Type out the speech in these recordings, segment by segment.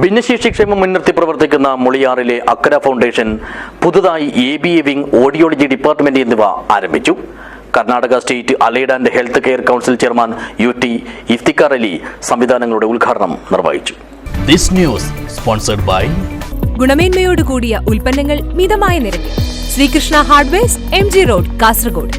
ഭിന്നശേഷി ക്ഷേമം മുൻനിർത്തി പ്രവർത്തിക്കുന്ന മുളിയാറിലെ അക്കര ഫൗണ്ടേഷൻ പുതുതായി A B A wing audiology department എന്നിവ ആരംഭിച്ചു. Karnataka state allied and health care council chairman U T Iftikhar Ali സംവിധാനങ്ങളുടെ ഉദ്ഘാടനം നിർവഹിച്ചു. ദിസ് ന്യൂസ് സ്പോൺസർഡ് ബൈ ഗുണമേന്മയോട് കൂടിയ ഉൽപ്പന്നങ്ങൾ മിതമായ നിരക്കിൽ. Srikrishna hardwares M G road Kasaragod.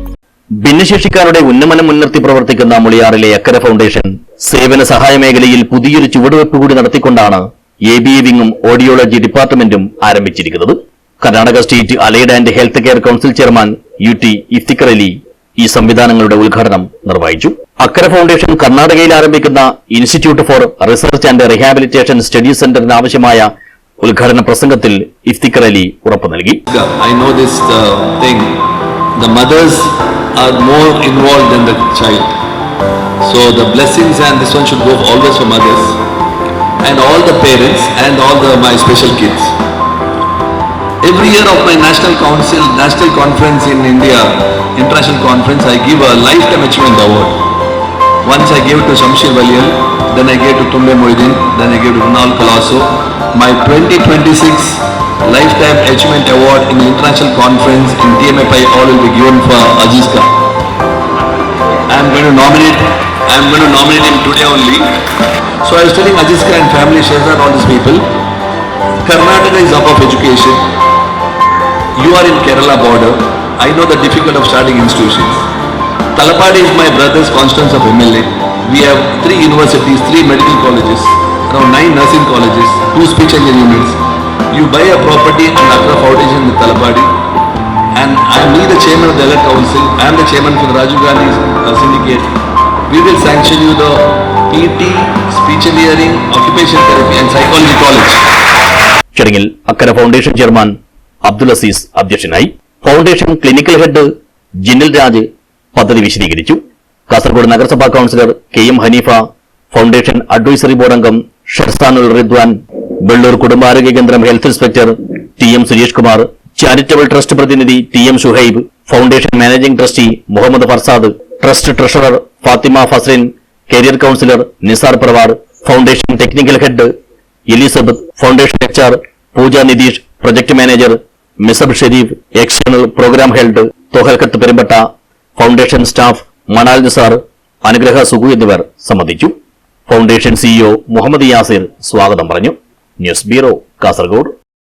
ഭിന്നശേഷിക്കാരുടെ ഉന്നമനം മുൻനിർത്തി പ്രവർത്തിക്കുന്ന മുളിയാറിലെ അക്കര ഫൗണ്ടേഷൻ സേവന സഹായ മേഖലയിൽ പുതിയൊരു ചുവടുവെപ്പ് കൂടി നടത്തിക്കൊണ്ടാണ് എ ബി വിങ്ങും ഓഡിയോളജി ഡിപ്പാർട്ട്മെന്റും ആരംഭിച്ചിരിക്കുന്നത് Karnataka state allied and health care council chairman U T Iftikhar Ali ഈ സംവിധാനങ്ങളുടെ ഉദ്ഘാടനം നിർവഹിച്ചു അക്കര ഫൗണ്ടേഷൻ കർണാടകയിൽ ആരംഭിക്കുന്ന institute for research and rehabilitation study സെന്ററിന് ആവശ്യമായ ഉദ്ഘാടന പ്രസംഗത്തിൽ ഇഫ്തിക്കർ അലി ഉറപ്പു നൽകി uh, thing. The mothers are more involved than the child. So the blessings and this one should go always for mothers and all the parents and all the my special kids. Every year of my national council, national conference in India, international conference, I give a lifetime achievement award. Once I gave to Shamshir Valial, then I gave to Tumbe Moidin, then I gave to Runal Colasso. My 2026 Lifetime Achievement Award in international conference in TMFI all will be given for Aziz. I am going to nominate, I am going to nominate him today only. So I was telling Aziz Khan and family, Shehzad, all these people, Karnataka is up of education. You are in Kerala border. I know the difficult of starting institutions. Talapadi is my brother's constance of MLA. We have three universities, three medical colleges, around nine nursing colleges, two speech engineering units. You buy a property in Accra Foundation in Talapadi, and I am the chairman of the elect council. I am the chairman for the Rajiv Gandhi uh, syndicate. Will sanction you the PT, speech engineering, occupation therapy, and. ചടങ്ങിൽ Akkara foundation chairman Abdul Azeez അധ്യക്ഷനായി foundation clinical head Jinnal Raj പദ്ധതി വിശദീകരിച്ചു കാസർഗോഡ് നഗരസഭാ councillor K M Hanifa foundation advisory board അംഗം ഷെർസാനുൽ റിദ്വാൻ വെള്ളൂർ കുടുംബാരോഗ്യ കേന്ദ്രം health inspector T M Suresh Kumar charitable trust പ്രതിനിധി T M Shuhaib foundation managing trustee Muhammad Farsad trust treasurer Fathima Fasrin career councillor Nisar Pravar foundation technical head Elizabeth foundation R Pooja Nitish project manager Misab Sharif external programme held തൊഹൽക്കത്ത് Perumbatta foundation staff Manal Nisar Anugraha Sugu എന്നിവർ സംബന്ധിച്ചു. Foundation CEO Muhammad Yasir സ്വാഗതം പറഞ്ഞു. News bureau Kasaragod.